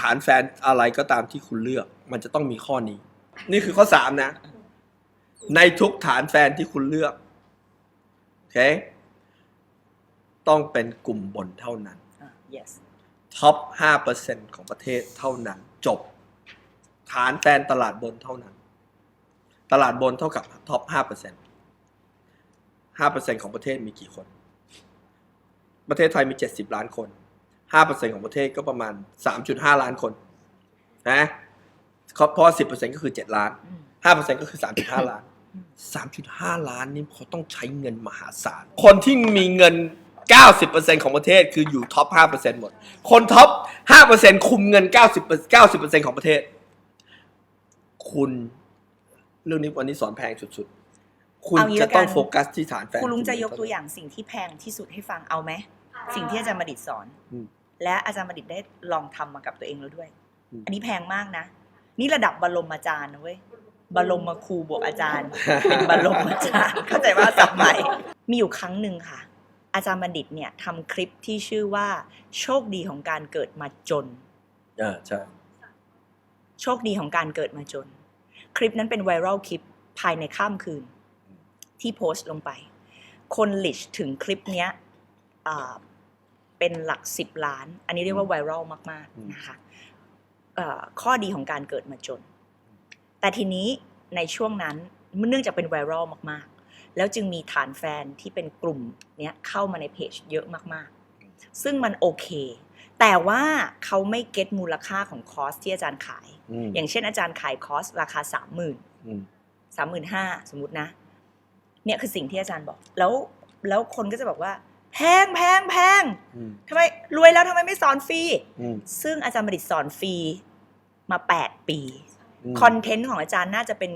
ฐานแฟนอะไรก็ตามที่คุณเลือก มันจะต้องมีข้อนี้ นี่คือข้อสามนะ ในทุกฐานแฟนที่คุณเลือกโอเคต้องเป็นกลุ่มบนเท่านั้นอะ yes ท็อปห้าเปอร์เซ็นของประเทศเท่านั้น จบ ฐานแฟนตลาดบนเท่านั้น ตลาดบนเท่ากับท็อปห้าเปอร์เซ็นห้าเปอร์เซ็นของประเทศมีกี่คน ประเทศไทยมีเจ็ดสิบล้านคน ห้าเปอร์เซ็นของประเทศก็ประมาณสามจุดห้าล้านคนนะเพราะสิบเปอร์เซ็นก็คือเจ็ดล้านอืมห้าเปอร์เซ็นก็คือสามจุดห้าล้านอืมสามจุดห้าล้านนี่เขาต้องใช้เงินมหาศาล คนที่มีเงินเก้าสิบเปอร์เซ็นของประเทศคืออยู่ท็อปห้าเปอร์เซ็นหมด คนท็อปห้าเปอร์เซ็นคุมเงินเก้าสิบเก้าสิบเปอร์เซ็นของประเทศ คุณเรื่องนี้วันนี้สอนแพงสุดๆ คุณเอางี้จะละกันต้องโฟกัสที่ฐานแฟน คุณลุงจะณยกตัวอย่างสิ่งที่แพงที่สุดให้ฟังเอาไหม สิ่งที่อาจารย์มาดิตสอนอืม และอาจารย์มาดิตได้ลองทำมากับตัวเองแล้วด้วยอืมอันนี้แพงมากนะ นี่ระดับบรมอาจารย์นะเว้ยบรมครูบวกอาจารย์ เป็นบรมอาจารย์เข้าใจว่าสับใหม่ มีอยู่ครั้งหนึ่งค่ะ อาจารย์บัณฑิตเนี่ยทำคลิปที่ชื่อว่า โชคดีของการเกิดมาจนอ่าใช่โชคดีของการเกิดมาจน คลิปนั้นเป็นไวรัลคลิปภายในข้ามคืน ที่โพสต์ลงไป คนลิชถึงคลิปเนี้ยอ่า เป็นหลักสิบล้าน อันนี้เรียกว่าไวรัลมากอืมๆนะคะเอ่อข้อดีของการเกิดมาจน แต่ทีนี้ในช่วงนั้นเนื่องจากเป็นไวรัลมากๆ แล้วจึงมีฐานแฟนที่เป็นกลุ่มเนี้ยเข้ามาในเพจเยอะมากๆ ซึ่งมันโอเค แต่ว่าเขาไม่เก็ตมูลค่าของคอร์สที่อาจารย์ขายอืมอย่างเช่นอาจารย์ขายคอร์สราคาสามหมื่นอืมสามหมื่นห้าสมมตินะ เนี่ยคือสิ่งที่อาจารย์บอก แล้วแล้วคนก็จะบอกว่า แพงแพงแพงอืมทำไมรวยแล้วทำไมไม่สอนฟรี อืมซึ่งอาจารย์บดิตสอนฟรีมา 8 ปี มคอนเทนต์ของอาจารย์น่าจะเป็น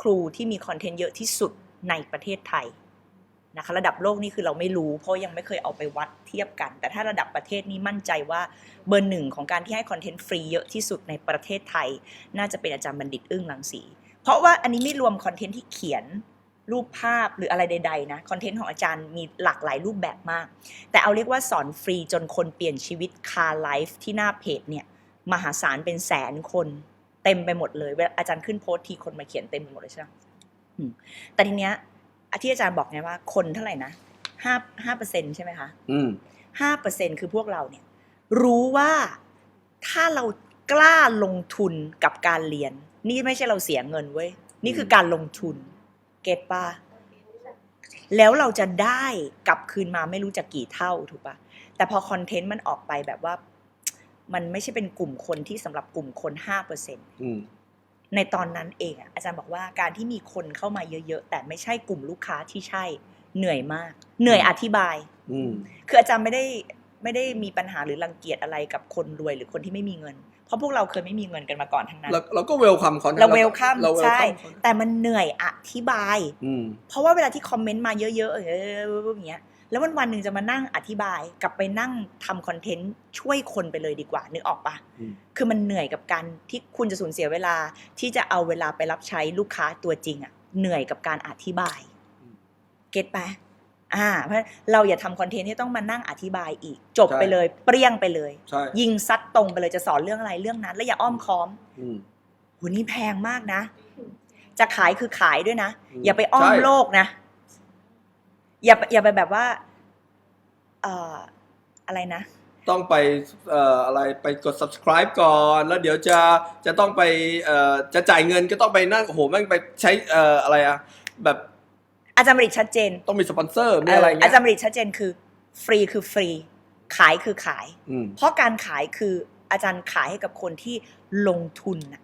ครูที่มีคอนเทนต์เยอะที่สุดในประเทศไทยนะคะระดับโลกนี่คือเราไม่รู้ เพราะยังไม่เคยเอาไปวัดเทียบกัน แต่ถ้าระดับประเทศนี้มั่นใจว่าเบอร์หนึ่งของการที่ให้คอนเทนต์ฟรีเยอะที่สุดในประเทศไทย น่าจะเป็นอาจารย์บัณฑิตอึ้งลังสี เพราะว่าอันนี้ไม่รวมคอนเทนต์ที่เขียน รูปภาพหรืออะไรใด ๆ นะ คอนเทนต์ของอาจารย์มีหลากหลายรูปแบบมาก แต่เอาเรียกว่าสอนฟรีจนคนเปลี่ยนชีวิตคาไลฟ์ที่หน้าเพจเนี่ยมหาศาลเป็นแสนคนเต็มไปหมดเลยเวลาอาจารย์ขึ้นโพสต์ทีคนมาเขียนเต็มไปหมดเลยใช่ไหมอืมแต่ทีเนี้ยอะที่อาจารย์บอกไงว่าคนเท่าไหร่นะห้าห้าเปอร์เซ็นใช่ไหมคะอืมห้าเปอร์เซ็นคือพวกเราเนี่ย รู้ว่าถ้าเรากล้าลงทุนกับการเรียน นี่ไม่ใช่เราเสียเงินเว้ยนี่คือการลงทุน เก็ตปะแล้วเราจะได้กลับคืนมาไม่รู้จะกี่เท่าถูกปะแต่พอคอนเทนต์มันออกไปแบบว่า มันไม่ใช่เป็นกลุ่มคนที่สำหรับกลุ่มคนห้าเปอร์เซ็นอืมในตอนนั้นเองอะอาจารย์บอกว่าการที่มีคนเข้ามาเยอะๆ แต่ไม่ใช่กลุ่มลูกค้าที่ใช่เหนื่อยมาก เหนื่อยอธิบายอืมคืออาจารย์ไม่ได้ไม่ได้มีปัญหาหรือรังเกียจอะไรกับคนรวยหรือคนที่ไม่มีเงินเพ ราะพวกเราเคยไม่มีเงินกันมาก่อนทั้งนั้นเราเราก็เวลคัมเขานะเราเวลคัมเรา welcome ใช่เขานะแต่มันเหนื่อยอธิบายอืมเพราะว่าเวลาที่คอมเมนต์มาเยอะๆเอออย่างเงี้ยแล้ววันวันๆหนึ่งจะมานั่งอธิบายกลับไปนั่งทำคอนเทนต์ช่วยคนไปเลยดีกว่านึกออกปะอืมคือมันเหนื่อยกับการที่คุณจะสูญเสียเวลาที่จะเอาเวลาไปรับใช้ลูกค้าตัวจริงอะเหนื่อยกับการอธิบาย เก็ตปะ อ่าเพราะเราอย่าทำคอนเทนต์ที่ต้องมานั่งอธิบายอีก จบใช่ ไปเลย เปรี้ยงไปเลย ใช่ ยิงซัดตรงไปเลยจะสอนเรื่องอะไรเรื่องนั้น แล้วอย่าอ้อมค้อมอืม โหนี่แพงมากนะ จะขายคือขายด้วยนะ อืมอย่าไปอ้อมใช่ โลกนะ อย่าอย่าไปแบบว่า เอ่ออะไรนะ ต้องไปเอ่ออะไรไปกด subscribe ก่อนแล้วเดี๋ยวจะจะต้องไปเอ่อจะจ่ายเงินก็ต้องไปนั่งโอ้โหแม่งไปใช้เอ่ออะไรอะแบบ อาจารย์บริตชัดเจนต้องมีสปอนเซอร์มีอะไรเออเงี้อายจารย์บริตชัดเจนคือ ฟรีคือฟรี ขายคือขายอืมเพราะการขายคืออาจารย์ขายให้กับคนที่ลงทุนน่ะ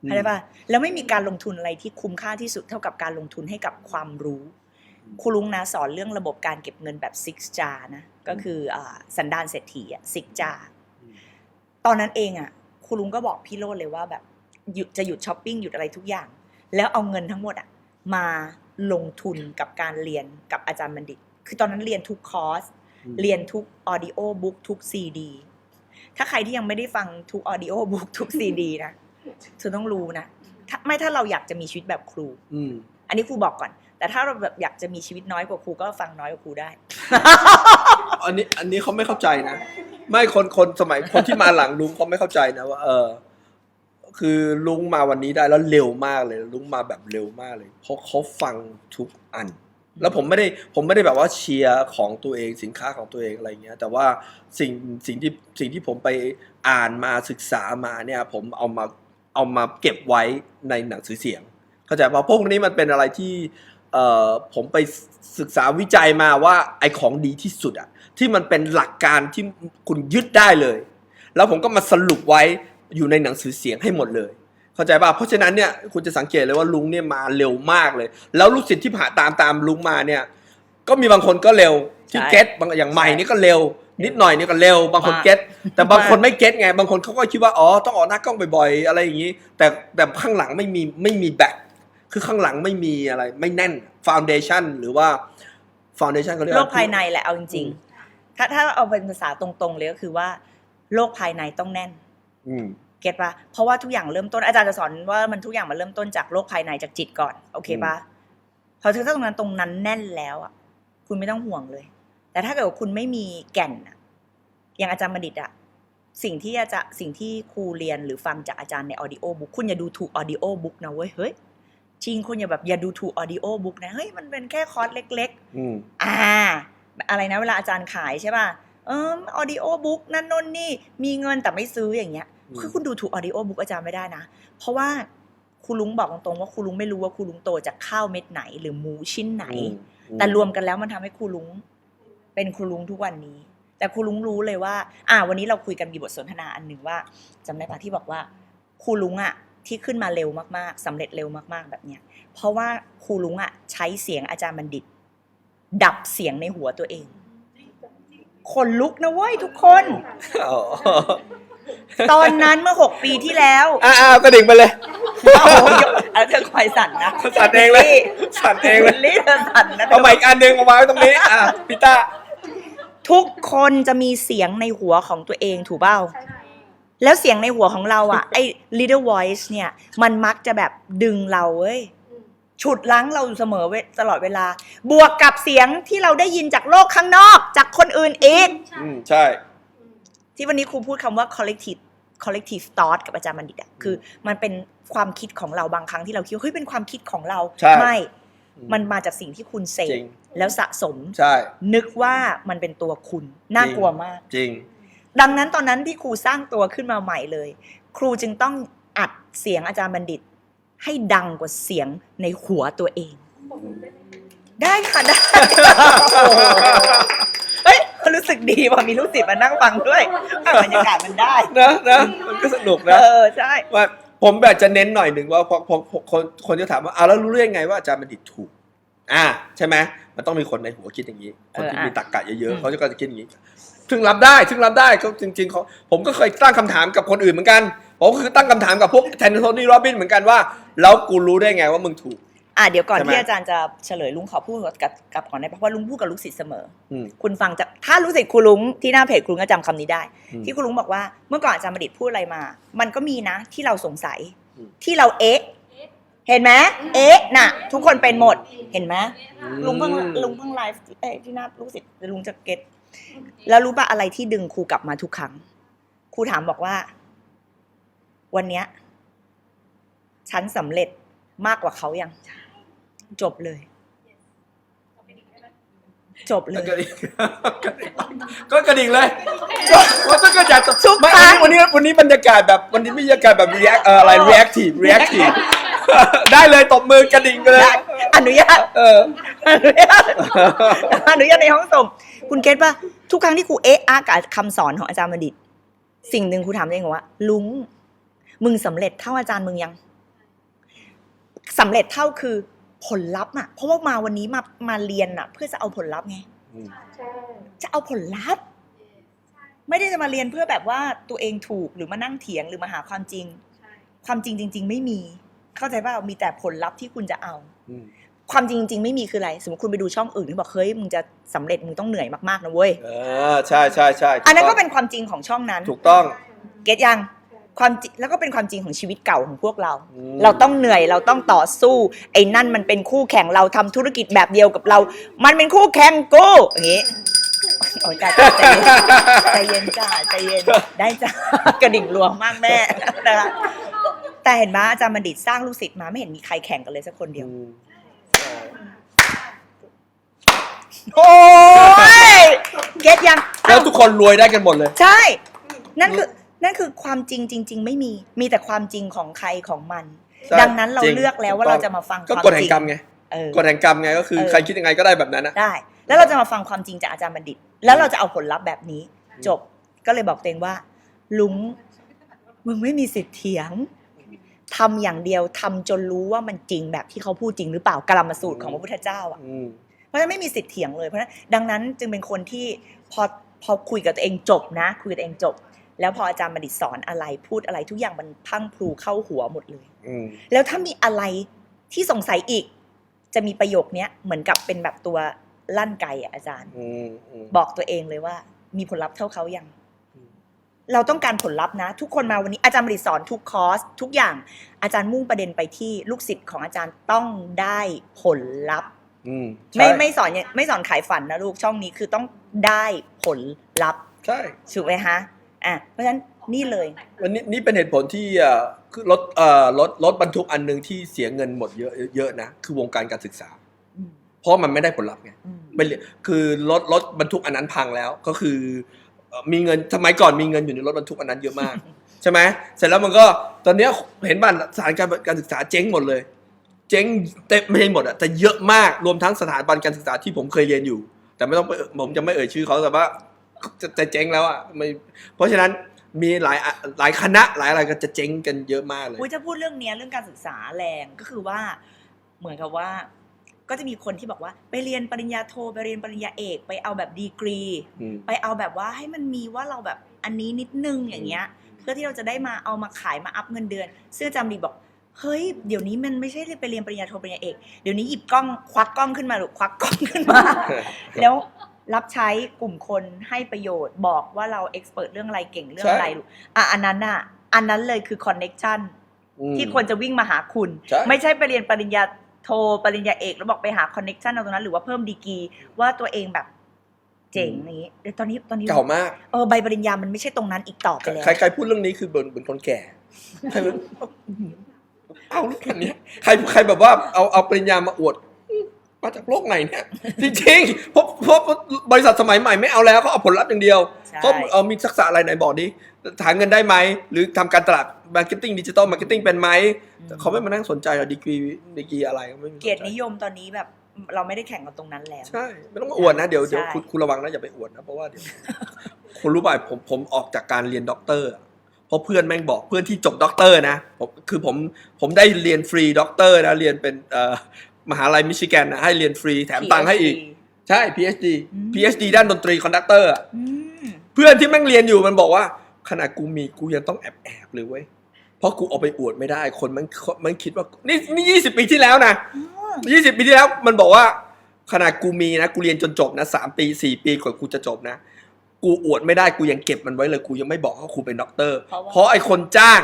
เข้าใจป่ะแล้วไม่มีการลงทุนอะไรที่คุ้มค่าที่สุดเท่ากับการลงทุนให้กับความรู้ครูลุงนะสอนเรื่องระบบการเก็บเงินแบบ six jar นะก็คืออาสันดานเศรษฐีอะ six jar ตอนนั้นเองอะครูลุงก็บอกพี่โรดเลยว่าแบบหยุดจะหยุดช้อปปิ้งหยุดอะไรทุกอย่าง แล้วเอาเงินทั้งหมดอะมา ลงทุนกับการเรียนกับอาจารย์บัณฑิต คือตอนนั้นเรียนทุกคอร์สอืมเรียนทุกออดิโอบุ๊กทุกซีดี ถ้าใครที่ยังไม่ได้ฟังทุกออดิโอบุ๊กทุกซีดีนะเธอต้องรู้นะถ้าไม่ถ้าเราอยากจะมีชีวิตแบบครูอืมอันนี้ครูบอกก่อน แต่ถ้าเราแบบอยากจะมีชีวิตน้อยกว่าครูก็ฟังน้อยกว่าครูได้ อันนี้อันนี้เขาไม่เข้าใจนะ ไม่คนคนสมัยคนที่มาหลังลุงเขาไม่เข้าใจนะว่าเออ คือลุงมาวันนี้ได้แล้วเร็วมากเลย ลุงมาแบบเร็วมากเลย เพราะเขาฟังทุกอัน แล้วผมไม่ได้ผมไม่ได้แบบว่าเชียร์ของตัวเองสินค้าของตัวเองอะไรเงี้ย แต่ว่าสิ่งสิ่งที่สิ่งที่ผมไปอ่านมาศึกษามาเนี่ยผมเอามาเอามาเก็บไว้ในหนังสือเสียง เข้าใจป่ะพวกนี้มันเป็นอะไรที่เอ่อผมไปศึกษาวิจัยมาว่าไอของดีที่สุดอะที่มันเป็นหลักการที่คุณยึดได้เลย แล้วผมก็มาสรุปไว้ อยู่ในหนังสือเสียงให้หมดเลย เข้าใจป่ะเพราะฉะนั้นเนี่ยคุณจะสังเกตเลยว่าลุงเนี่ยมาเร็วมากเลย แล้วลูกศิษย์ที่ผ่านตามตามลุงมาเนี่ยก็มีบางคนก็เร็วที่ใช่เก็ตบางอย่างใหม่นี่ก็เร็ว นิดหน่อยนี่ก็เร็ว บางคนมากเก็ตแต่บางคนมากไม่เก็ตไง บางคนเขาก็คิดว่าอ๋อต้องออกหน้ากล้องบ่อยๆอะไรอย่างนี้ แต่แต่ข้างหลังไม่มีไม่มีแบ็คคือข้างหลังไม่มีอะไร ไม่แน่นฟ u n เดชั o นหรือว่าฟ u n เดชั o นเขาเรียกโลว่กภายในแหละเอาจริงอืมๆถ้าถ้าเอาเป็นภาษาตรงๆเลยก็คือว่า โลกภายในต้องแน่นอืม เก็ตปะเพราะว่าทุกอย่างเริ่มต้นอาจารย์จะสอนว่ามันทุกอย่างมันเริ่มต้นจากโลกภายในจากจิตก่อน โอเคปะพอถึงถ้าตรงนั้นตรงนั้นแน่นแล้วอะ คุณไม่ต้องห่วงเลย แต่ถ้าเกิดว่าคุณไม่มีแก่นอะอย่างอาจารย์บัณฑิตอะสิ่งที่อาจารย์สิ่งที่ครูเรียนหรือฟังจากอาจารย์ในออดิโอบุ๊กคุณอย่าดูถูกออดิโอบุ๊กนะเว้ยเฮ้ยจริงคุณอย่าแบบอย่าดูถูกออดิโอบุ๊กนะเฮ้ยมันเป็นแค่คอร์สเล็กๆอืมอ่า อะไรนะเวลาอาจารย์ขายใช่ป่ะเออออดิโอบุ๊กนั่นนนนี่มีเงินแต่ไม่ซื้ออย่างเงี้ยอืม คือคุณดูถูกออดิโอบุ๊กอาจารย์ไม่ได้นะ เพราะว่าครูลุงบอกตรงๆว่าครูลุงไม่รู้ว่าครูลุงโตจากข้าวเม็ดไหน หรือหมูชิ้นไหนอืมแต่รวมกันแล้วมันทำให้ครูลุงเป็นครูลุงทุกวันนี้ แต่ครูลุงรู้เลยว่า อ่า วันนี้เราคุยกันมีบทสนทนาอันหนึ่งว่าจำได้ปะที่บอกว่าครูลุงอะที่ขึ้นมาเร็วมากๆสำเร็จเร็วมากๆแบบเนี้ย เพราะว่าครูลุงอะใช้เสียงอาจารย์บัณฑิต ดับเสียงในหัวตัวเอง คนลุกนะเว้ยทุกคนอ๋อ ตอนนั้นเมื่อหกปีที่แล้วอ่าๆกระดิ่งไปเลยโอ้โหแล้วเธอคอยสั่นนะสั่นเองเลย สั่นเองเลยลี่เธอสั่นนะเอาใหม่อีกอันหนึ่งเอามาไว้ตรงนี้อะพี่ต้าทุกคนจะมีเสียงในหัวของตัวเองถูกเปล่า แล้วเสียงในหัวของเราอะ ไอ้ little voice เนี่ย มันมักจะแบบดึงเราเว้ย ฉุดลั้งเราอยู่เสมอเวตลอดเวลา บวกกับเสียงที่เราได้ยินจากโลกข้างนอก จากคนอื่นอีก อืมใช่ ที่วันนี้ครูพูดคำว่า collective collective thought กับอาจารย์บัณฑิตอะคือ มันเป็นความคิดของเราบางครั้งที่เราคิดว่าเฮ้ยเป็นความคิดของเราใช่ไม่มันมาจากสิ่งที่คุณเสจริพงแล้วสะสมใช่นึกว่ามันเป็นตัวคุณ น่ากลัวมาก จริง ดังนั้นตอนนั้นที่ครูสร้างตัวขึ้นมาใหม่เลย ครูจึงต้องอัดเสียงอาจารย์บัณฑิต ให้ดังกว่าเสียงในหัวตัวเอง ได้ค่ะได้โอ้โหเฮ้ย รู้สึกดีว่ามีลูกศิษย์มานั่งฟังด้วยบรรยากาศมันได้ นะนะมันก็สนุกเอนะอใช่ ว่าผมแบบจะเน้นหน่อยหนึ่งว่าพอพอพอคนคนจะถามว่าอ้าวแล้วรู้ได้ยังไงว่าอาจารย์บัณฑิตถูก อ่า ใช่ไหมมันต้องมีคนในหัวคิดอย่างนี้ คนที่เอออะมีตรรกะเยอือะมๆเขาจะก็จะคิดอย่างนี้ซึ่งรับได้ซึ่งรับได้เขาจริงๆเขาผมก็เคยตั้งคำถามกับคนอื่นเหมือนกันผมก็คือตั้งคำถามกับพวกแทนโทนี่โรบินเหมือนกันว่าแล้วกูรู้ได้ไงว่ามึงถูก อะเดี๋ยวก่อนใช่ไหมที่อาจารย์จะเฉลยลุงขอพูดกับกับก่อนได้ปะเพราะลุงพูดกับลูกศิษย์เสมอ อืม คุณฟังจากถ้ารู้สึกครูลุงที่หน้าเพจครูลุงก็จำคำนี้ได้ อืมที่ครูลุงบอกว่าเมื่อก่อนอาจารย์บัณฑิตพูดอะไรมา มันก็มีนะที่เราสงสัย อืม ที่เราเอ๊ะ เห็นไหมเอ๊ะน่ะ ทุกคนเป็นหมดเห็นไหมลุงเพิ่งอืมลุงเพิ่งไลฟ์เอ้ยที่หน้าลูกศิษย์ลุงจะเก็ตแล้วรู้ป่ะอะไรที่ดึงครูกลับมาทุกครั้งครูถามบอกว่า วันเนี้ยฉันสำเร็จมากกว่าเขายัง จบเลย จบเลก็ยกระดิ่งก็กระดิ่งเลยว่าต้องกระดิ่งทุกไม่ครั้ง วันนี้วันนี้บรรยากาศแบบวันนี้บรรยากาศแบบ react เอ่ออะไร reactive reactive ได้เลยตบมือกระดิ่งไปเลย ได้อนุญาตเออ อนุญาตอนุญาตในห้องส่งคุณเก็ตป่ะทุกครั้งที่ครูเอะอะกับคำสอนของอาจารย์บัณฑิต สิ่งหนึ่งครูถามตัวเองว่า ลุงมึงสำเร็จเท่าอาจารย์มึงยังสำเร็จเท่าคือ ผลลัพธ์อะเพราะว่ามาวันนี้มามาเรียนอะเพื่อจะเอาผลลัพธ์ไงจะเอาผลลัพธ์ ไม่ได้จะมาเรียนเพื่อแบบว่าตัวเองถูกหรือมานั่งเถียงหรือมาหาความจริง ความจริงจริง ๆ ไม่มี เข้าใจป่ะมีแต่ผลลัพธ์ที่คุณจะเอาอืมความจริงจริงๆไม่มีคืออะไร สมมติคุณไปดูช่องอื่นที่บอกเฮ้ยมึงจะสำเร็จมึงต้องเหนื่อยมากๆนะเว้ยเออใช่ใช่ใช่ถูอันนั้นก็ต้งเป็นความจริงของช่องนั้น ถูกต้อง เก็ตยัง ความจริงแล้วก็เป็นความจริงของชีวิตเก่าของพวกเราอืมเราต้องเหนื่อยเราต้องต่อสู้ ไอ้นั่นมันเป็นคู่แข่งเราทำธุรกิจแบบเดียวกับเรา มันเป็นคู่แข่งกูอย่างงี้โอ้ยจ้าใจเย็นใจเย็นจ้าใจเย็นได้จ้ากระดิ่งรวงมากแม่นะคะแต่เห็นไหมอาจารย์บัณฑิตสร้างลูกศิษย์มาไม่เห็นมีใครแข่งกันเลยสักคนเดียวอืมโอ้ยเก็ตยังแล้วทุกคนรวยได้กันหมดเลย ใช่ นั่นคือ นั่นคือความจริงจริง ๆ ไม่มี มีแต่ความจริงของใครของมันใช่ดังนั้นเราจริงเลือกแล้วว่าถูกต้เราองจะมาฟังคก็วามกฎจแห่ริงงกรรมไงเออกฎแห่งกรรมไงก็คือเออใครคิดยังไงก็ได้แบบนั้นนะได้ แล้วเราจะมาฟังความจริงจากอาจารย์บัณฑิต แล้วเราจะเอาผลลัพธ์แบบนี้ จบก็เลยบอกตัวเองว่า ลุงมึงไม่มีสิทธิ์เถียงทำอย่างเดียวทำจนรู้ว่ามันจริงแบบที่เขาพูดจริงหรือเปล่ากรรมสูตรของพระพุทธเจ้าอะอืมเพราะฉะนั้นไม่มีสิทธิ์เถียงเลยเพราะฉะนั้นดังนั้นจึงเป็นคนที่พอพอคุยกับตัวเองจบนะ คุยกับตัวเองจบ แล้วพออาจารย์บัณฑิตสอนอะไรพูดอะไรทุกอย่างมันพรังพลูเข้าหัวหมดเลยอืมแล้วถ้ามีอะไรที่สงสัยอีก จะมีประโยคเนี้ยเหมือนกับเป็นแบบตัวลั่นไกอะอาจารย์อืมอืมบอกตัวเองเลยว่า มีผลลัพธ์เท่าเขายังอืมเราต้องการผลลัพธ์นะ ทุกคนมาวันนี้อาจารย์บัณฑิตสอนทุกคอร์สทุกอย่าง อาจารย์มุ่งประเด็นไปที่ลูกศิษย์ของอาจารย์ต้องได้ผลลัพธ์อืมไม่ใช่ไม่สอนไม่สอนขายฝันนะลูกช่องนี้คือต้องได้ผลลัพธ์ใช่ถูกไหมฮะ อะเพราะฉะนั้นนี่เลย วันนี้นี่เป็นเหตุผลที่เอ่อคือรถเอ่อรถรถบรรทุกอันหนึ่งที่เสียเงินหมดเยอะเยอะนะคือวงการการศึกษา อืมเพราะมันไม่ได้ผลลัพธ์ไงอืมไม่เหลือคือรถรถบรรทุกอันนั้นพังแล้วก็คือเอ่อมีเงินสมัยก่อนมีเงินอยู่ในรถบรรทุกอันนั้นเยอะมาก ใช่ไหมเสร็จแล้วมันก็ตอนเนี้ยเห็นบ้านสถานการการศึกษาเจ๊งหมดเลย เจ๊งเต็มไม่ใช่หมดอะแต่เยอะมากรวมทั้งสถาบันการศึกษาที่ผมเคยเรียนอยู่ แต่ไม่ต้องไปผมจะไม่เอ่ยชื่อเขาแต่ว่า จะจะเจ๊งแล้วอะไม่เพราะฉะนั้นมีหลายอะหลายคณะหลายอะไรก็จะเจ๊งกันเยอะมากเลยอุ้ยจะพูดเรื่องเนี้ยเรื่องการศึกษาแรงก็คือว่า เหมือนกับว่า ก็จะมีคนที่บอกว่าไปเรียนปริญญาโทไปเรียนปริญญาเอกไปเอาแบบดีกรี อืม ไปเอาแบบว่าให้มันมีว่าเราแบบอันนี้นิดนึงอย่างเงี้ยเพื่อที่เราจะได้มาเอามาขายมาอัพเงินเดือน ซึ่งอาจารย์ดีบอก เฮ้ยเดี๋ยวนี้มันไม่ใช่ไปเรียนปริญญาโทปริญญาเอกเดี๋ยวนี้หยิบกล้องควักกล้องขึ้นมาหรือควักกล้องขึ้นมา แล้ว รับใช้กลุ่มคนให้ประโยชน์ บอกว่าเราเอ็กซ์เพรสเรื่องอะไรเก่งเรื่องอะไรใช่ลูกอะอันนั้นอะอันนั้นเลยคือคอนเน็ชันอืมที่คนจะวิ่งมาหาคุณใช่ไม่ใช่ไปเรียนปริญญาโทปริญญาเอกแล้วบอกไปหาคอนเน็ชันเอาตรงนั้น หรือว่าเพิ่มดีกรีว่าตัวเองแบบเจ๋งนี้เดี๋ยวตอนนี้ตอนนี้เก่ามากเออใบปริญญามันไม่ใช่ตรงนั้นอีกต่อไปแล้วใครใครพูดเรื่องนี้คือเหมือนเหมือนคนแก่ใครแบบเอาเรื่องอันเนี้ยใครใครแบบว่าเอาเอาปริญญามาอวดอื มมาจากโลกไหนเนี่ย จริงๆเพราะเพราะบริษัทสมัยใหม่ไม่เอาแล้วเขาเอาผลลัพธ์อย่างเดียวใช่เขาเอามีทักษะอะไรไหนบอกดิหาเงินได้ไหม หรือทำการตลาดมาร์เก็ตติ้งดิจิตอลมาร์เก็ตติ้งเป็นไหมเขาไม่มานั่งสนใจหรอกดีกรีดีกรีอะไรขาไม่มีสนใจเกียรตินิยมตอนนี้แบบเราไม่ได้แข่งกันตรงนั้นแล้ว ใช่ ไม่ต้องมาอวดนะ เดี๋ยวเดี๋ยวใช่คุณคุณระวังนะอย่าไปอวดนะ เพราะว่าเดี๋ยวคุณรู้ป่ะผมผมออกจากการเรียนด็อกเตอร์อะเพราะเพื่อนแม่งบอกเพื่อนที่จบด็อกเตอร์นะผมคือผมผมได้เรียนฟรีด็อกเตอร์นะเรียนเป็นเอ่อ มหาลัยมิชิแกนนะให้เรียนฟรีแถมตังค์ให้อีก ใช่ PhD อืม PhD ด้านดนตรีคอนดักเตอร์อืมเพื่อนที่แม่งเรียนอยู่มันบอกว่าขนาดกูมีกูยังต้องแอบแอบๆเลยเว้ยเพราะกูเอาไปอวดไม่ได้คนมันมันคิดว่านี่นี่ยี่สิบปีที่แล้วนะอ๋อยี่สิบปีที่แล้วมันบอกว่า ขนาดกูมีนะกูเรียนจนจบนะสามปีสี่ปีกว่ากูจะจบนะ กูอวดไม่ได้กูยังเก็บมันไว้เลยกูยังไม่บอกว่ากูเป็นด็อกเตอร์ เพราะว่าเพราะไอ้คนจ้าง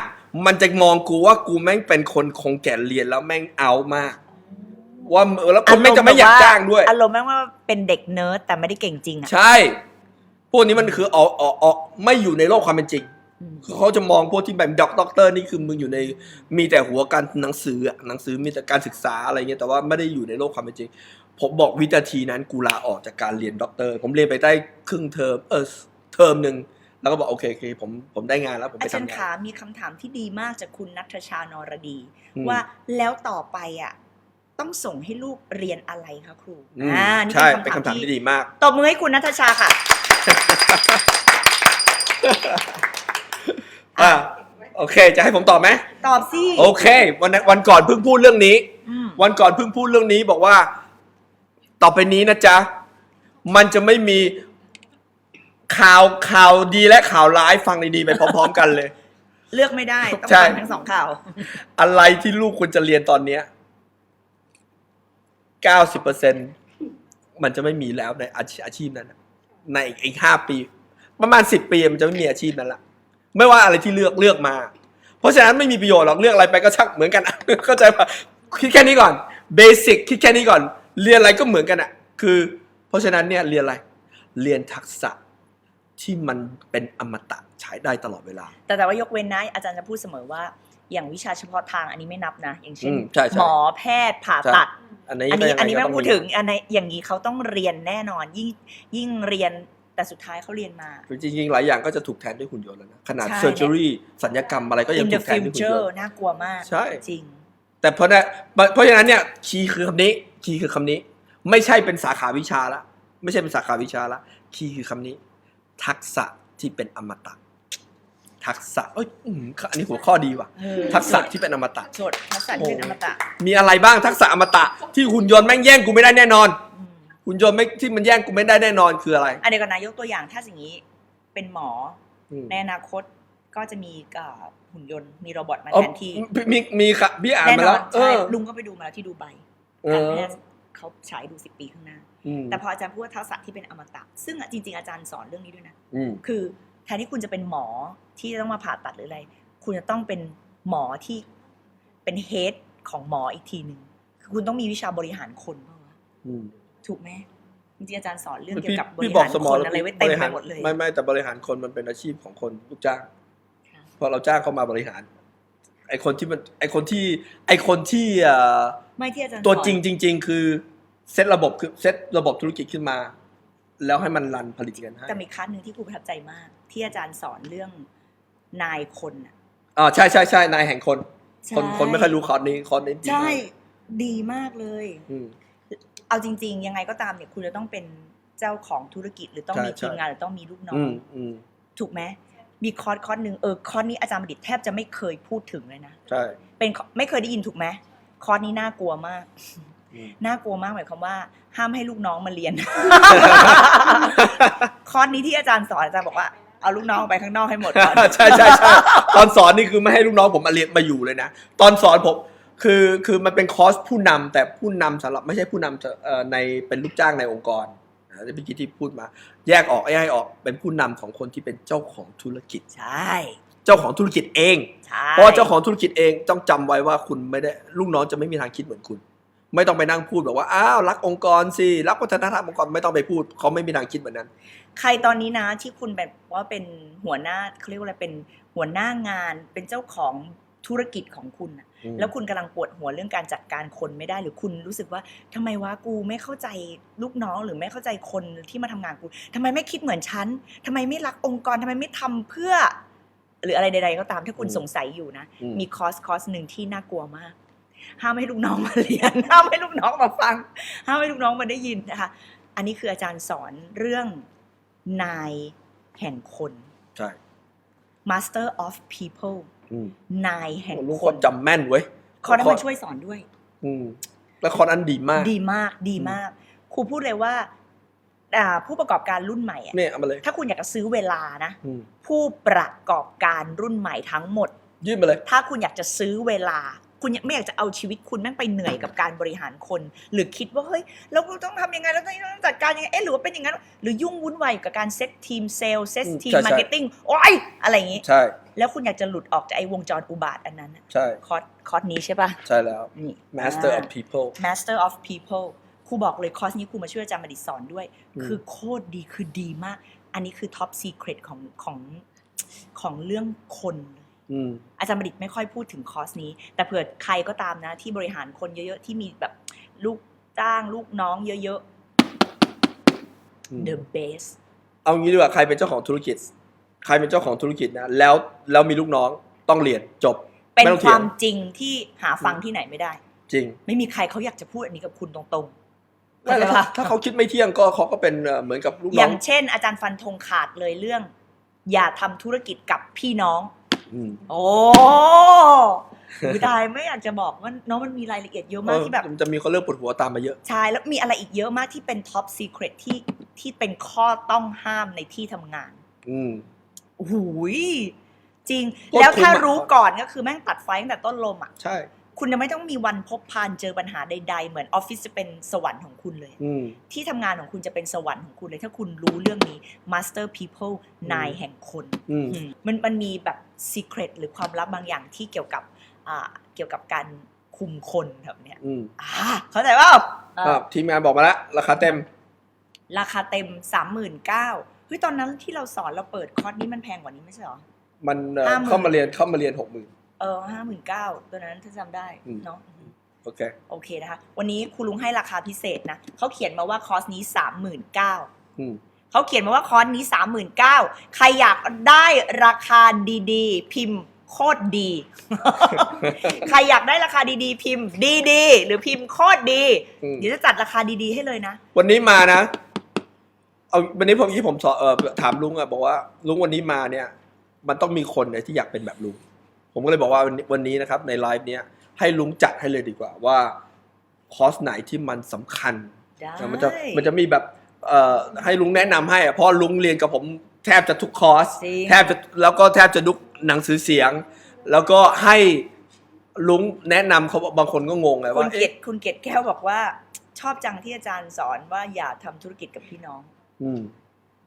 มันจะมองกูว่ากูแม่งเป็นคนคงแก่นเรียนแล้วแม่งเอามาก ว่าเออแล้วคนแม่งจะไม่อยากจ้างด้วย อารมณ์แม่งว่าเป็นเด็กเนิร์ดแต่ไม่ได้เก่งจริงอะใช่ พวกนี้มันคือออกออกออกไม่อยู่ในโลกความเป็นจริงอืมคือเขาจะมองพวกที่แบบด็อกด็อกเตอร์นี่คือมึงอยู่ในมีแต่หัวการหนังสืออะหนังสือมีแต่การศึกษาอะไรเงี้ยแต่ว่าไม่ได้อยู่ในโลกความเป็นจริง ผมบอกวินาทีนั้นกูลาออกจากการเรียนด็อกเตอร์ ผมเรียนไปได้ครึ่งเทอมเออเทอมหนึ่งแล้วก็บอกโอเคโอเคผมผมได้งานแล้วผมอาไปจารย์ทำงาขานมีคำถามที่ดีมากจากคุณนัทชานรดีอืมว่าแล้วต่อไปอะ ต้องส่งให้ลูกเรียนอะไรคะครูอืมอ่านี่ใช่เป็นเป็นคำคำถาถามมที่ที่ดีมาก ตบมือให้คุณนัทชาค่ะ อ่าโอเค จะให้ผมตอบไหมตอบสิโอเค วันนั้นวันก่อนเพิ่งพูดเรื่องนี้ อืมวันก่อนเพิ่งพูดเรื่องนี้บอกว่า ต่อไปนี้นะจ๊ะ มันจะไม่มีข่าวข่าวดีและข่าวร้ายฟังดีๆไปพร้อม ๆ กันเลย เลือกไม่ได้ ต้องใช่ ฟังทั้งสองข่าว อะไรที่ลูกควรจะเรียนตอนเนี้ย เก้าสิบเปอร์เซ็นมันจะไม่มีแล้วในอาชีพอาชีพนั้นในอีกห้าปี ประมาณสิบปีมันจะไม่มีอาชีพนั้นละไม่ว่าอะไรที่เลือกเลือกมา เพราะฉะนั้นไม่มีประโยชน์หรอกเลือกอะไรไปก็ช่างเหมือนกันเข้าใจปะคิดแค่นี้ก่อนเบสิกคิดแค่นี้ก่อน เรียนอะไรก็เหมือนกันอะ คือ เพราะฉะนั้นเนี่ยเรียนอะไร เรียนทักษะที่มันเป็นอมตะใช้ได้ตลอดเวลา แต่แต่ว่ายกเว้นนะอาจารย์จะพูดเสมอว่า อย่างวิชาเฉพาะทางอันนี้ไม่นับนะ อย่างเช่นอืมใช่ใช่ หมอแพทย์ผ่าตัด อันนี้อันนี้ก็ยังงอันนี้ไม่ก็ต้องพูดถึงอันในอย่างนี้เขาต้องเรียนแน่นอนยิ่งยิ่งเรียนแต่สุดท้ายเขาเรียนมาจริงๆ หลายอย่างก็จะถูกแทนด้วยหุ่นยนต์แล้วนะ ขนาดใช่ เซอร์เจอรี่สัญญกรรมอะไรก็ยัง in ถู the กแทนด้วยหุ่นย future นต์ น่ากลัวมาก ใช่ จริง แต่เพราะนั้นเพราะฉะนั้นเนี่ยคีย์คือคำนี้คีย์คือคำนี้ ไม่ใช่เป็นสาขาวิชาละ ไม่ใช่เป็นสาขาวิชาละคีย์คือคำนี้ ทักษะที่เป็นอมตะ ทักษะเอ้ยอืมอันนี้หัวข้อดีว่ะเออทักษะที่เป็นอมตะโจทย์ทักษะที่เป็นอมตะมีอะไรบ้างทักษะอมตะ ที่หุ่นยนต์แม่งแย่งกูไม่ได้แน่นอนอืมหุ่นยนต์ไม่ที่มันแย่งกูไม่ได้แน่นอนคืออะไร อันเดียวกันนะยกตัวอย่างถ้าสิ่างนี้เป็นหมออืมในอนาคตก็จะมีกับหุ่นยนต์มีโรบอทมาอ๋อแทนที่มีมีมีค่ะพี่อ่านแน่มานแล้อวนเอใช่อลุงก็ไปดูมาแล้วที่ดูไบเอการอแพทย์เขาฉายดูสิปีข้างหน้า อืมแต่พออาจารย์พูดว่าทักษะที่เป็นอมตะ ซึ่งอะจริง ๆ อาจารย์สอนเรื่องนี้ด้วยนะ อืมคือ แทนที่คุณจะเป็นหมอที่จะต้องมาผ่าตัดหรืออะไร คุณจะต้องเป็นหมอที่เป็นเฮดของหมออีกทีหนึ่งคือคุณต้องมีวิชาบริหารคนเปล่าวะอืมถูกไหมจริงๆอาจารย์สอนเรื่องเกี่ยพี่วกับบพี่ริบอหากรสมคองนแล้วอะไรไว้บเต็มริไปหารหมดเลยไม่ไม่แต่บริหารคนมันเป็นอาชีพของคนลูกจ้างค่ะพอเราจ้างเขามาบริหาร ไอคนที่มันไอคนที่ ไอคนที่เอ่อไม่ที่อาจารย์ตัวสอนจริงจริง ๆ คือเซตระบบคือเซตระบบธุรกิจขึ้นมา แล้วให้มันรันผลิตเงินให้แต่มีคลาสหนึ่งที่ครูประทับใจมาก ที่อาจารย์สอนเรื่องนายคนอะอ่าใช่ใช่ใช่นายแห่งคนใช่คนคนไม่ค่อยรู้คอร์สนี้คอร์สนี้ดีใช่มากดีมากเลยอืมเอาจริง ๆ ยังไงก็ตามเนี่ยคุณจะต้องเป็นเจ้าของธุรกิจหรือต้องใช่มีทีมใช่งานหรือต้องมีลูกน้ออืงมอืมถูกไหมมีคอร์สคอร์สหนึ่งเออคอร์สนี้อาจารย์ประดิษฐ์แทบจะไม่เคยพูดถึงเลยนะใช่เป็นไม่เคยได้ยินถูกไหมคอร์สนี้น่ากลัวมากอืม น่ากลัวมากหมายความว่า ห้ามให้ลูกน้องมาเรียน คอร์สนี้ที่อาจารย์สอนอาจารย์บอกว่าเอาลูกน้องออกไปข้างนอกให้หมดก่อนใช่ใช่ใช่ตอนสอนนี่คือไม่ให้ลูกน้องผมมาเรียนมาอยู่เลยนะ ตอนสอนผมคือคือมันเป็นคอร์สผู้นำแต่ผู้นำสำหรับไม่ใช่ผู้นำจะเอ่อในเป็นลูกจ้างในองค์กรนะที่เมื่อกี้ที่พูดมา แยกออกแยกออกเป็นผู้นำของคนที่เป็นเจ้าของธุรกิจใช่ เจ้าของธุรกิจเองใช่เพราะว่าเจ้าของธุรกิจเองต้องจำไว้ว่าคุณไม่ได้ลูกน้องจะไม่มีทางคิดเหมือนคุณ ไม่ต้องไปนั่งพูดแบบว่าอ้าวรักองค์กรสิรักวัฒนธรรมองค์กรไม่ต้องไปพูดเขาไม่มีทางคิดเหมือนนั้น ใครตอนนี้นะที่คุณแบบว่าเป็นหัวหน้าเขาเรียกว่าอะไรเป็นหัวหน้างานเป็นเจ้าของธุรกิจของคุณน่ะอืมแล้วคุณกำลังปวดหัวเรื่องการจัดการคนไม่ได้ หรือคุณรู้สึกว่าทำไมวะกูไม่เข้าใจลูกน้องหรือไม่เข้าใจคนที่มาทำงานกูทำไมไม่คิดเหมือนฉันทำไมไม่รักองค์กรทำไมไม่ทำเพื่อ หรืออะไรใดๆก็ตามถ้าคุณอืมสงสัยอยู่นะอืมมีคอร์สคอร์สหนึ่งที่น่ากลัวมาก ห้ามให้ลูกน้องมาเรียนห้ามให้ลูกน้องมาฟังห้ามให้ลูกน้องมาได้ยินนะคะอันนี้คืออาจารย์สอนเรื่องนายแห่งคนใช่ master of people อืมนายแห่งลูกคคนนจำแม่นเว้ยคอร์สนั้นมาช่วยสอนด้วยอืมแล้วคอร์สนั้นดีมาก ดีมากดีมากครูพูดเลยว่าอ่าผู้ประกอบการรุ่นใหม่อะเนี่ยเอามาเลยถ้าคุณอยากจะซื้อเวลานะอืมผู้ประกอบการรุ่นใหม่ทั้งหมด ยื่นมาเลย ถ้าคุณอยากจะซื้อเวลา คุณไม่อยากจะเอาชีวิตคุณแม่งไปเหนื่อยกับการบริหารคน หรือคิดว่าเฮ้ยเราต้องทำยังไงเราต้องจัดการยังไงเอ๊ะหรือว่าเป็นอย่างนั้นหรือยุ่งวุ่นวายกับการเซตทีมเซลล์เซตอืมทีมใช่ใช่มาร์เก็ตติ้งโอ้ยอะไรอย่างงี้ใช่แล้วคุณอยากจะหลุดออกจากไอ้วงจรอุบาทอันนั้นน่ะใช่คอร์สคอร์สนี้ใช่ปะใช่แล้วนี่ master อ่า of people Master of People ครูบอกเลยคอร์สนี้ครูมาช่วยอาจารย์มาดิษฐ์สอนด้วยอืมคือโคตรดีคือดีมาก อันนี้คือท็อปซีเครตของของของเรื่องคนเลย อืมอาจารย์บัณฑิตไม่ค่อยพูดถึงคอร์สนี้ แต่เผื่อใครก็ตามนะ ที่บริหารคนเยอะๆ ที่มีแบบลูกจ้างลูกน้องเยอะอืมๆ the best เอางี้ดีกว่าใครเป็นเจ้าของธุรกิจ ใครเป็นเจ้าของธุรกิจนะ แล้วแล้วมีลูกน้องต้องเรียนจบ เป็นไม่ต้องคเถียงวามจริงที่หาฟังที่ไหนไม่ได้ จริง ไม่มีใครเขาอยากจะพูดอันนี้กับคุณตรงๆไม่แล้วเข้าใจถ้าปะถ้าเขาคิดไม่เที่ยงก็เขาก็เป็นเอ่อเหมือนกับลูกอน้อย่างงเช่น อาจารย์ฟันธงขาดเลยเรื่อง อย่าทำธุรกิจกับพี่น้อง อืม โอ้ไม่ได้ไม่อยากจะบอกว่าน้องมันมีรายละเอียดเยอะเอมากอที่แบบมันจะมีคนเรื่องปวดหัวตามมาเยอะ ใช่แล้วมีอะไรอีกเยอะมากที่เป็นท็อปซีเครตที่ที่เป็นข้อต้องห้ามในที่ทำงานอืม โอ้โหยจริง โคตรแล้วถ้าคุ้มอะ รู้ก่อนก็คือแม่งตัดไฟตั้งแต่ต้นลมอะ ใช่ คุณจะไม่ต้องมีวันพบพานเจอปัญหาใด ๆ เหมือนออฟฟิศจะเป็นสวรรค์ของคุณเลยอืมที่ทำงานของคุณจะเป็นสวรรค์ของคุณเลย ถ้าคุณรู้เรื่องนี้ Master People นายแห่งคนอืมอืมมันมันมีแบบ secret หรือความลับบางอย่างที่เกี่ยวกับอ่าเกี่ยวกับการคุมคนแบบเนี้ยอืมอ่าเข้าใจเปล่าอ่าอะทีมงานบอกมาแล้วราคาเต็ม ราคาเต็มสามหมื่นเก้าเฮ้ยตอนนั้นที่เราสอนเราเปิดคอร์สนี้มันแพงกว่านี้ไม่ใช่เหรอมันเอ่อ50,000เข้ามาเรียนเข้ามาเรียนหกหมื่นเออห้าหมื่นเก้าตัวนั้นถ้าจำได้อืมเนาะโอเคโอเคนะคะ วันนี้ครูลุงให้ราคาพิเศษนะเขาเขียนมาว่าคอร์สนี้สามหมื่นเก้าอืมเขาเขียนมาว่าคอร์สนี้สามหมื่นเก้าใครอยากได้ราคาดีๆ พิมพ์โคตรดี ใครอยากได้ราคาดีๆ พิมพ์ ดีๆ หรือพิมพ์โคตรดีอืมเดี๋ยวจะจัดราคาดีๆให้เลยนะ วันนี้มานะ เอาวันนี้ผมที่ผมสอนเออถามลุงอะบอกว่า ลุงวันนี้มาเนี่ย มันต้องมีคนเนี่ยที่อยากเป็นแบบลุง ผมก็เลยบอกว่าวันนี้วันนี้นะครับในไลฟ์เนี้ยให้ลุงจัดให้เลยดีกว่าว่าคอร์สไหนที่มันสำคัญได้มันจะมันจะมีแบบเอ่อให้ลุงแนะนำให้อะเพราะลุงเรียนกับผมแทบจะทุกคอร์สจริงแทบจะแล้วก็แทบจะทุกหนังสือเสียง แล้วก็ให้ลุงแนะนำเขาบางคนก็งงไงคุณว่าเกียรเอ๊ะติคุณเกียรติแก้วบอกว่า ชอบจังที่อาจารย์สอนว่าอย่าทำธุรกิจกับพี่น้อง อืม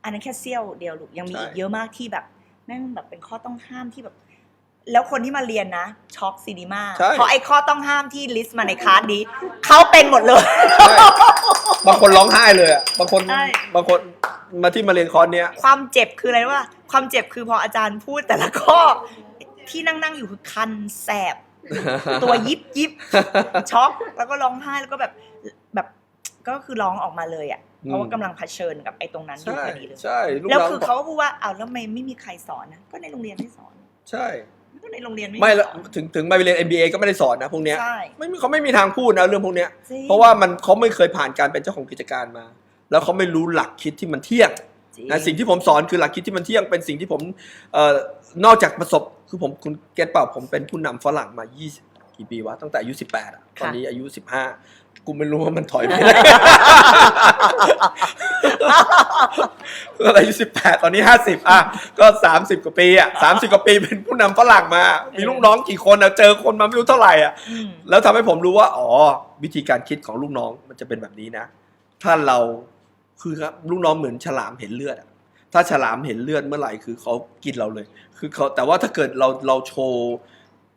อันนั้นแค่เสี้ยวเดียวลูกยังมีใช่อีกเยอะมากที่แบบแม่งแบบเป็นข้อต้องห้ามที่แบบ แล้วคนที่มาเรียนนะช็อกซีดีมาใช่ เพราะไอ้ข้อต้องห้ามที่ลิสต์มาในคลาสนี้เขาเป็นหมดเลยใช่บางคนร้องไห้เลยอะบางคนใช่ บางคนมาที่มาเรียนคอร์สเนี้ย ความเจ็บคืออะไรรู้ป่ะความเจ็บคือพออาจารย์พูดแต่ละข้อ ที่นั่งนั่งๆอยู่คือคันแสบ ตัวยิบยิบช็อกแล้วก็ร้องไห้แล้วก็แบบแบบก็คือร้องออกมาเลยอะเพราะว่ากำลังเผชิญกับไอ้ตรงนั้นอยู่ใช่พอดีเลย ใช่ลูกแล้วน้องคือเขาก็พูดว่าอ้าวแล้วทำไมไม่มีใครสอนนะก็ในโรงเรียนไม่สอน ใช่ ก็ในโรงเรียนไม่ไม่สละอน ถึงถึงมาเรียน MBA ก็ไม่ได้สอนนะพวกเนี้ยใช่ ไม่มีเขาไม่มีทางพูดนะเรื่องพวกเนี้ย จงเพราะว่ามันเขาไม่เคยผ่านการเป็นเจ้าของกิจการมา แล้วเขาไม่รู้หลักคิดที่มันเที่ยงจริงนะสิ่งที่ผมสอนคือหลักคิดที่มันเที่ยงเป็นสิ่งที่ผมเอ่อนอกจากประสบคือผมคุณเก็ตเปล่าผมเป็นผู้นำฝรั่งมา 20 กี่ปีวะตั้งแต่อายุ 18อะตอนนี้อายุ 15 กูไม่รู้ว่ามันถอยไปไหน ตอนอายุ18ตอนนี้50อะ ก็30กว่าปีอะ30กว่าปีเป็นผู้นำฝรั่งมา มีลูกน้องกี่คนอะ เจอคนมาไม่รู้เท่าไหร่อะ อืมแล้วทำให้ผมรู้ว่า อ๋อ วิธีการคิดของลูกน้องมันจะเป็นแบบนี้นะ ถ้าเราคือครับลูกน้องเหมือนฉลามเห็นเลือดอะถ้าฉลามเห็นเลือดเมื่อไหร่คือเขากินเราเลย คือเขาแต่ว่าถ้าเกิดเราเราโชว์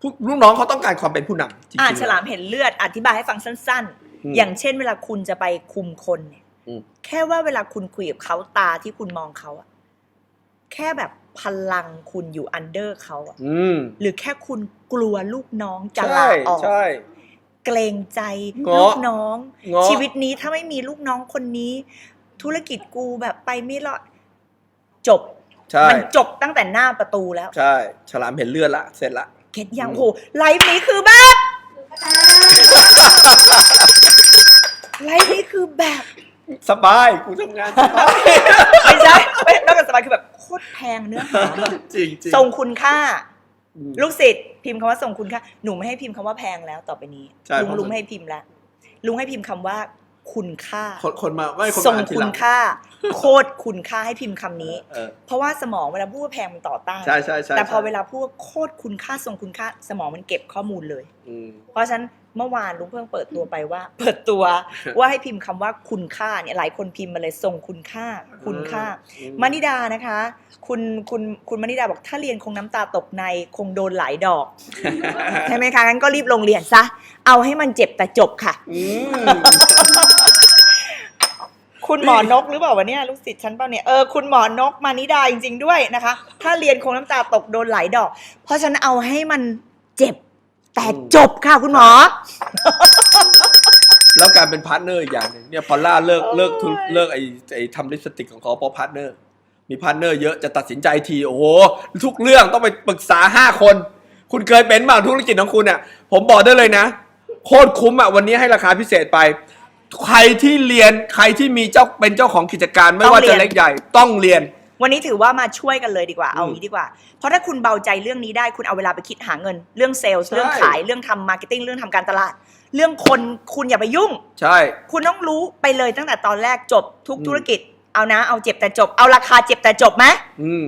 ผู้ลูกน้องเขาต้องการความเป็นผู้นำจริงๆอ่าแล้วฉลามเห็นเลือดอธิบายให้ฟังสั้น อืมๆอย่างเช่นเวลาคุณจะไปคุมคนเนี่ยอืมแค่ว่าเวลาคุณคุยกับเขาตาที่คุณมองเขาอะแค่แบบพลังคุณอยู่อันเดอร์เขาอะอืมหรือแค่คุณกลัวลูกน้องจะใช่ลาออกใช่เกรงใจเงาะลูกน้องเงาะชีวิตนี้ถ้าไม่มีลูกน้องคนนี้ ธุรกิจกูแบบไปไม่รอดจบใช่มันจบตั้งแต่หน้าประตูแล้ว ใช่ ฉลามเห็นเลือดละเสร็จละเก็ตยังอืมโหไลฟ์นี้คือแบบ ไลฟ์นี้คือแบบสบายกูทำงานสบายไม่ใช่ไม่นอกจากสบายคือแบบโคตรแพงเนื้อหาจริงจริงทรงคุณค่าอืมลูกศิษย์พิมพ์คำว่าทรงคุณค่าหนูไม่ให้พิมพ์คำว่าแพงแล้วต่อไปนี้ใช่ลุงเพราะลุงไม่ให้พิมพ์แล้วลุงให้พิมพ์คำว่าคุณค่าคนคนมาไม่คนทรงมาอ่านทีคุหลัณงค่า โคตรคุณค่าให้พิมพ์คำนี้เออเพราะว่าสมองเวลาพูดว่าแพงมันต่อต้านใช่ใช่ใช่แต่พอใช่เวลาพูดว่าโคตรคุณค่าทรงคุณค่า สมองมันเก็บข้อมูลเลยอืมเพราะฉะนั้น เมื่อวานลุงเพิ่งเปิดตัวไปว่า เปิดตัวว่าให้พิมพ์คำว่าคุณค่าเนี่ยหลายคนพิมพ์มาเลยทรงคุณค่า คุณค่าอืมมณิดานะคะ คุณคุณคุณมณิดาบอกถ้าเรียนคงน้ำตาตกในคงโดนหลายดอกใช่ไหมคะงั้นก็รีบลงเรียนซะเอาให้มันเจ็บแต่จบค่ะอืมคุณหมอนกหรือเปล่าวะเนี่ยลูกศิษย์ฉันเปล่าเนี่ยเออคุณหมอนกมานิดาจริง ๆ ด้วยนะคะ ถ้าเรียนคงน้ำตาตกโดนหลายดอก เพราะฉะนั้นเอาให้มันเจ็บ แต่จบค่ะคุณหมอ แล้วการเป็นพาร์ทเนอร์อีกอย่างหนึ่งเนี่ยพอลล่าเลิกโอ้ยเลิกทุนเลิกไอ้ไอ้ทำลิปสติกของเขาเพราะพาร์ทเนอร์ มีพาร์ทเนอร์เยอะจะตัดสินใจที โอ้โห ทุกเรื่องต้องไปปรึกษาห้าคน คุณเคยเป็นบ้างธุรกิจของคุณอะผมบอกได้เลยนะ โคตรคุ้มอะวันนี้ให้ราคาพิเศษไป ใครที่เรียนใครที่มีเจ้าเป็นเจ้าของกิจการไม่ต้องว่าเรีจะยนเล็กใหญ่ต้องเรียน วันนี้ถือว่ามาช่วยกันเลยดีกว่า เอาอืมงี้ดีกว่า เพราะถ้าคุณเบาใจเรื่องนี้ได้คุณเอาเวลาไปคิดหาเงิน เรื่องเซลล์ใช่เรื่องขาย เรื่องทำมาร์เก็ตติ้ง เรื่องทำการตลาด เรื่องคนคุณอย่าไปยุ่ง ใช่ คุณต้องรู้ไปเลยตั้งแต่ตอนแรกจบทุกอืมธุรกิจ เอานะ เอาเจ็บแต่จบ เอาราคาเจ็บแต่จบไหม อืม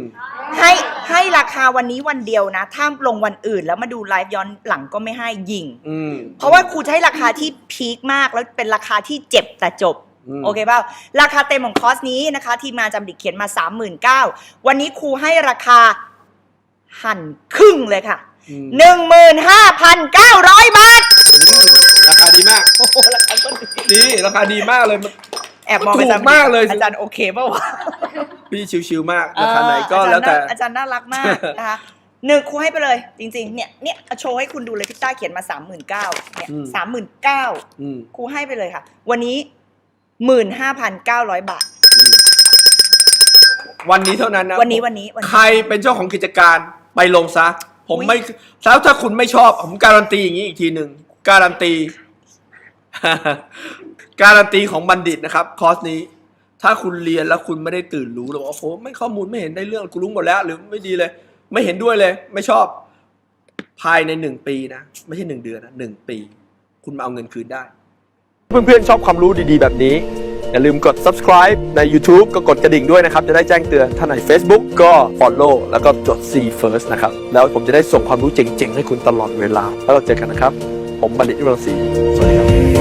ให้ให้ราคาวันนี้วันเดียวนะ ถ้าลงวันอื่นแล้วมาดูไลฟ์ย้อนหลังก็ไม่ให้ยิง อืมเพราะว่าครูจะให้ราคาที่พีคมากแล้วเป็นราคาที่เจ็บแต่จบม โอเคเปล่าราคาเต็มของคอร์สนี้นะคะ ทีมงานจำดิกเขียนมา 39,000วันนี้ครูให้ราคาหั่นครึ่งเลยค่ะอืม15,900 บาทอืมราคาดีมากโอ้โหราคาก็ดีดีราคาดีมากเลยมันแออบมองถูกอาจารย์มากเลย อาจารย์โอเคเปล่าวะพี่ชิวๆมากราคาไหนก็เออแล้วแต่อาจารย์น่าอาจารย์น่ารักมากนะคะหนึ่งครูให้ไปเลย จริงๆ เนี่ยเนี่ยเอาโชว์ให้คุณดูเลยพี่ต้าเขียนมาสามหมื่นเก้าเนี่ยอืมสามหมื่นเก้าอืม ครูให้ไปเลยค่ะ วันนี้ หมื่นห้าพันเก้าร้อยบาทอืมวันนี้เท่านั้นนะวันนี้วันนี้วันนี้ ใครเป็นเจ้าของกิจการไปลงซะ ผมอุ๊ยไม่แล้วถ้าคุณไม่ชอบ ผมการันตีอย่างนี้อีกทีหนึ่งการันตี การันตีของบัณฑิตนะครับ คอร์สนี้ ถ้าคุณเรียนแล้วคุณไม่ได้ตื่นรู้หรือว่าโอ้โหไม่ข้อมูลไม่เห็นได้เรื่องกูรู้หมดแล้ว หรือไม่ดีเลย ไม่เห็นด้วยเลย ไม่ชอบ ภายในหนึ่งปีนะ ไม่ใช่หนึ่งเดือนนะหนึ่งปี คุณมาเอาเงินคืนได้ เพื่อนๆชอบความรู้ดีๆ แบบนี้ อย่าลืมกด subscribe ใน YouTube ก็กดกระดิ่งด้วยนะครับ จะได้แจ้งเตือนถ้าใน Facebook ก็ follow แล้วก็กด see first นะครับ แล้วผมจะได้ส่งความรู้เจ๋งๆ ให้คุณตลอดเวลา แล้วเราเจอกันนะครับ ผมบัณฑิตวิรศรีสวัสดีครับ